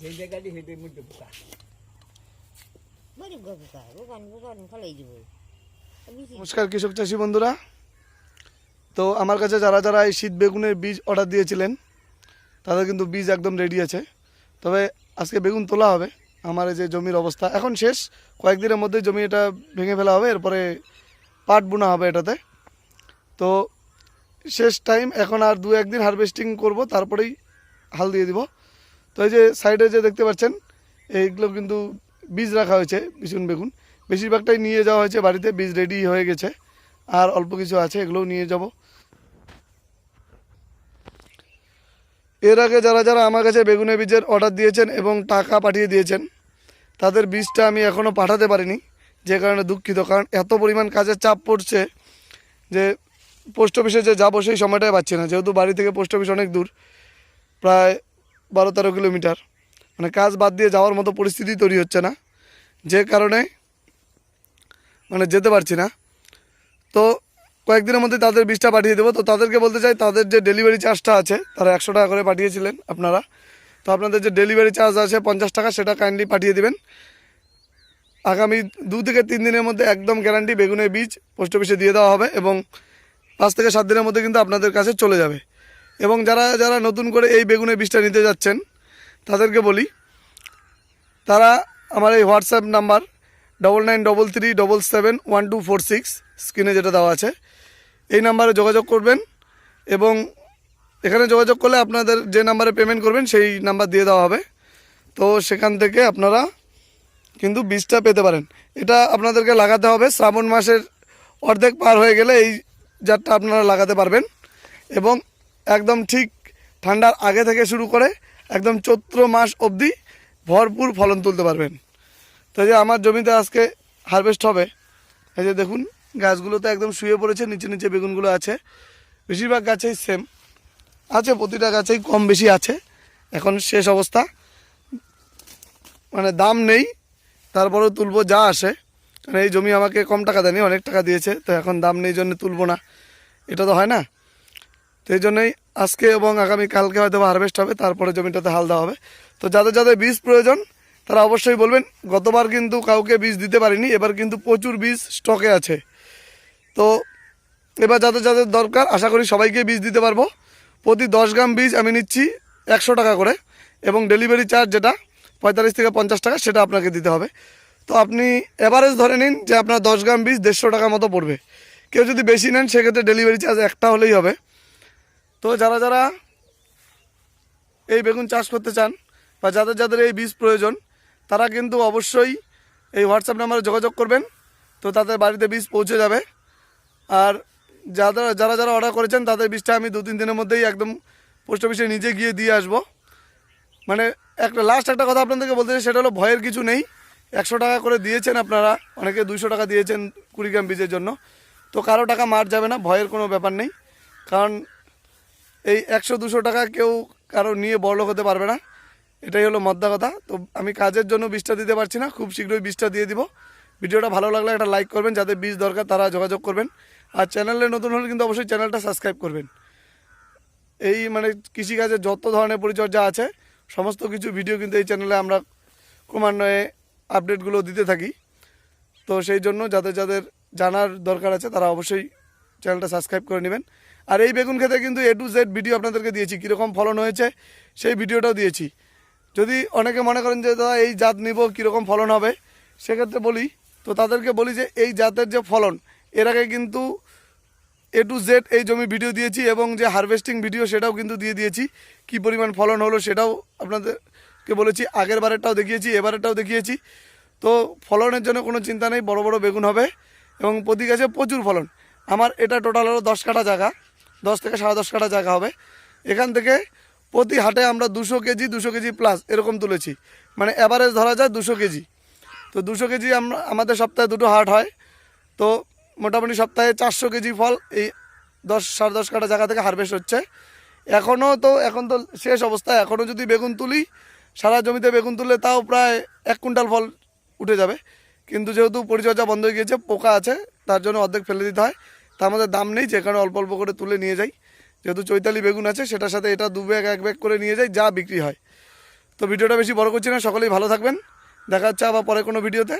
যে জায়গাটি হেঁটে মধ্যে পোকা বাড়ি দিব। নমস্কার কৃষক চাষি বন্ধুরা। তো আমার কাছে যারা যারা এই শীত বেগুনের বীজ অর্ডার দিয়েছিলেন তাদের কিন্তু বীজ একদম রেডি আছে। তবে আজকে বেগুন তোলা হবে আমার এই যে জমির অবস্থা। এখন শেষ কয়েকদিনের মধ্যে জমি এটা ভেঙে ফেলা হবে এরপরে পাট বোনা হবে এটাতে। তো শেষ টাইম এখন আর দু একদিন হারভেস্টিং করব তারপরেই হাল দিয়ে দিব। তো এই যে সাইডে যে দেখতে পাচ্ছেন, এইগুলো কিন্তু বীজ রাখা হয়েছে বিছুন বেগুন। বেশিরভাগটাই নিয়ে যাওয়া হয়েছে বাড়িতে, বীজ রেডি হয়ে গেছে। আর অল্প কিছু আছে, এগুলোও নিয়ে যাব। এর আগে যারা যারা আমার কাছে বেগুনের বীজের অর্ডার দিয়েছেন এবং টাকা পাঠিয়ে দিয়েছেন, তাদের বীজটা আমি এখনও পাঠাতে পারিনি, যে কারণে দুঃখিত। কারণ এত পরিমাণ কাজের চাপ পড়ছে যে পোস্ট অফিসে যে যাব সেই সময়টাই পাচ্ছি না। যেহেতু বাড়ি থেকে পোস্ট অফিস অনেক দূর, প্রায় বারো তেরো কিলোমিটার। মানে কাজ বাদ দিয়ে যাওয়ার মতো পরিস্থিতি তৈরি হচ্ছে না। যে কারণে মানে যেতে পারছি না। তো কয়েকদিনের মধ্যে তাদের বীজটা পাঠিয়ে দেবো। তো তাদেরকে বলতে চাই, তাদের যে ডেলিভারি চার্জটা আছে, তারা একশো টাকা করে পাঠিয়েছিলেন আপনারা। তো আপনাদের যে ডেলিভারি চার্জ আছে পঞ্চাশ টাকা, সেটা কাইন্ডলি পাঠিয়ে দেবেন। আগামী দু থেকে তিন দিনের মধ্যে একদম গ্যারান্টি বেগুনের বীজ পোস্ট অফিসে দিয়ে দেওয়া হবে এবং পাঁচ থেকে সাত দিনের মধ্যে কিন্তু আপনাদের কাছে চলে যাবে। এবং যারা যারা নতুন করে এই বেগুনের বীজটা নিতে যাচ্ছেন, তাদেরকে বলি, তারা আমার এই WhatsApp number double nine double three double seven one two four six স্ক্রিনে যেটা দেওয়া আছে, এই নাম্বারে যোগাযোগ করবেন এবং এখানে যোগাযোগ করলে আপনাদের যে নাম্বারে পেমেন্ট করবেন, সেই নাম্বার দিয়ে দেওয়া হবে। তো সেখান থেকে আপনারা কিন্তু বীজটা পেতে পারেন। এটা আপনাদেরকে লাগাতে হবে, শ্রাবণ মাসের অর্ধেক পার হয়ে গেলে এই জাতটা আপনারা লাগাতে পারবেন এবং একদম ঠিক ঠান্ডার আগে থেকে শুরু করে একদম চৈত্র মাস অবধি ভরপুর ফলন তুলতে পারবেন। তো যে আমার জমিতে আজকে হারভেস্ট হবে, এই যে দেখুন গাছগুলো তো একদম শুয়ে পড়েছে, নিচে নিচে বেগুনগুলো আছে, বেশিরভাগ গাছেই সেম আছে, প্রতিটা গাছেই কম বেশি আছে, এখন শেষ অবস্থা। মানে দাম নেই, তারপরেও তুলবো, যা আসে। মানে এই জমি আমাকে কম টাকা দেয়নি, অনেক টাকা দিয়েছে, তো এখন দাম নেই জন্য তুলবো না। এটা তো হয় না? তো এই জন্যই আজকে এবং আগামী কালকে হয়তো হারভেস্ট হবে, তারপরে জমিটাতে হাল দেওয়া হবে। তো যাদের যাদের বীজ প্রয়োজন, তারা অবশ্যই বলবেন, গতবার কিন্তু কাউকে বীজ দিতে পারিনি, এবার কিন্তু প্রচুর বীজ স্টকে আছে। তো এবার যাদের যাদের দরকার, আশা করি সবাইকে বীজ দিতে পারব। প্রতি দশ গ্রাম বীজ আমি নিচ্ছি একশো টাকা করে এবং ডেলিভারি চার্জ যেটা পঁয়তাল্লিশ থেকে পঞ্চাশ টাকা, সেটা আপনাকে দিতে হবে। তো আপনি এভারেজ ধরে নিন যে আপনার দশ গ্রাম বীজ দেড়শো টাকা মতো পড়বে। কেউ যদি বেশি নেন, সেক্ষেত্রে ডেলিভারি চার্জ একটা হলেই হবে। তো যারা যারা এই বেগুন চাষ করতে চান বা যাদের যাদের এই বীজ প্রয়োজন, তারা কিন্তু অবশ্যই এই হোয়াটসঅ্যাপ নাম্বারে যোগাযোগ করবেন। তো তাদের বাড়িতে বীজ পৌঁছে যাবে। আর যারা যারা যারা অর্ডার করেছেন, তাদের বীজটা আমি দু তিন দিনের মধ্যেই একদম পোস্ট অফিসে নিজে গিয়ে দিয়ে আসব। মানে একটা লাস্ট একটা কথা আপনাদেরকে বলতে চাই, সেটা হলো ভয়ের কিছু নেই। একশো টাকা করে দিয়েছেন আপনারা, অনেকে দুইশো টাকা দিয়েছেন কুড়ি গ্রাম বীজের জন্য। তো কারও টাকা মার যাবে না, ভয়ের কোনো ব্যাপার নেই। কারণ এই একশো দুশো টাকা কেউ কারও নিয়ে বড়লোক হতে পারবে না। এটাই হলো মদ্দা কথা। তো আমি কাজের জন্য বীজটা দিতে পারছি না। খুব শীঘ্রই বীজটা দিয়ে দিব। ভিডিওটা ভালো লাগলে একটা লাইক করবেন। যাদের বীজ দরকার তারা যোগাযোগ করবেন। আর চ্যানেলে নতুন হলে কিন্তু অবশ্যই চ্যানেলটা সাবস্ক্রাইব করবেন। এই মানে কৃষিকাজের যত ধরনের পরিচর্যা আছে, সমস্ত কিছু ভিডিও কিন্তু এই চ্যানেলে আমরা ক্রমান্বয়ে আপডেটগুলো দিতে থাকি। তো সেই জন্য যাদের যাদের জানার দরকার আছে, তারা অবশ্যই চ্যানেলটা সাবস্ক্রাইব করে নেবেন। আর এই বেগুন খেতে কিন্তু এ টু জেড ভিডিও আপনাদেরকে দিয়েছি, কীরকম ফলন হয়েছে, সেই ভিডিওটাও দিয়েছি। যদি অনেকে মনে করেন যে, দাদা, এই জাত নিব, কীরকম ফলন হবে? সেক্ষেত্রে বলি, তো তাদেরকে বলি যে, এই জাতের যে ফলন, এর আগে কিন্তু এ টু জেড এই জমি ভিডিও দিয়েছি এবং যে হারভেস্টিং ভিডিও সেটাও কিন্তু দিয়ে দিয়েছি। কি পরিমাণ ফলন হলো সেটাও আপনাদেরকে বলেছি, আগের বারেরটাও দেখিয়েছি, এবারেরটাও দেখিয়েছি। তো ফলনের জন্য কোনো চিন্তা নেই, বড় বড় বেগুন হবে এবং প্রতি গাছে প্রচুর ফলন। আমার এটা টোটাল হলো দশ কাঠা জায়গা। দশ থেকে সাড়ে দশ কাটা জায়গা হবে। এখান থেকে প্রতি হাটে আমরা দুশো কেজি দুশো কেজি প্লাস এরকম তুলেছি। মানে অ্যাভারেজ ধরা যায় দুশো কেজি। তো দুশো কেজি আমরা, আমাদের সপ্তাহে দুটো হাট হয়। তো মোটামুটি সপ্তাহে চারশো কেজি ফল এই দশ, সাড়ে দশ কাটা জায়গা থেকে হারভেস্ট হচ্ছে। এখনও তো, এখন তো শেষ অবস্থা। এখনও যদি বেগুন তুলি, সারা জমিতে বেগুন তুললে তাও প্রায় এক কুইন্টাল ফল উঠে যাবে। কিন্তু যেহেতু পরিচর্যা বন্ধ হয়ে গিয়েছে, পোকা আছে, তার জন্য অর্ধেক ফেলে দিতে হয়। তা আমাদের দাম নেই যেখানে অল্প অল্প করে তুলে নিয়ে যাই। যেহেতু চৈতালি বেগুন আছে, সেটার সাথে এটা দু ব্যাগ, এক ব্যাগ করে নিয়ে যাই, যা বিক্রি হয়। তো ভিডিওটা বেশি বড় করছি না, সকলেই ভালো থাকবেন। দেখা হচ্ছে আবার পরে কোনো ভিডিওতে।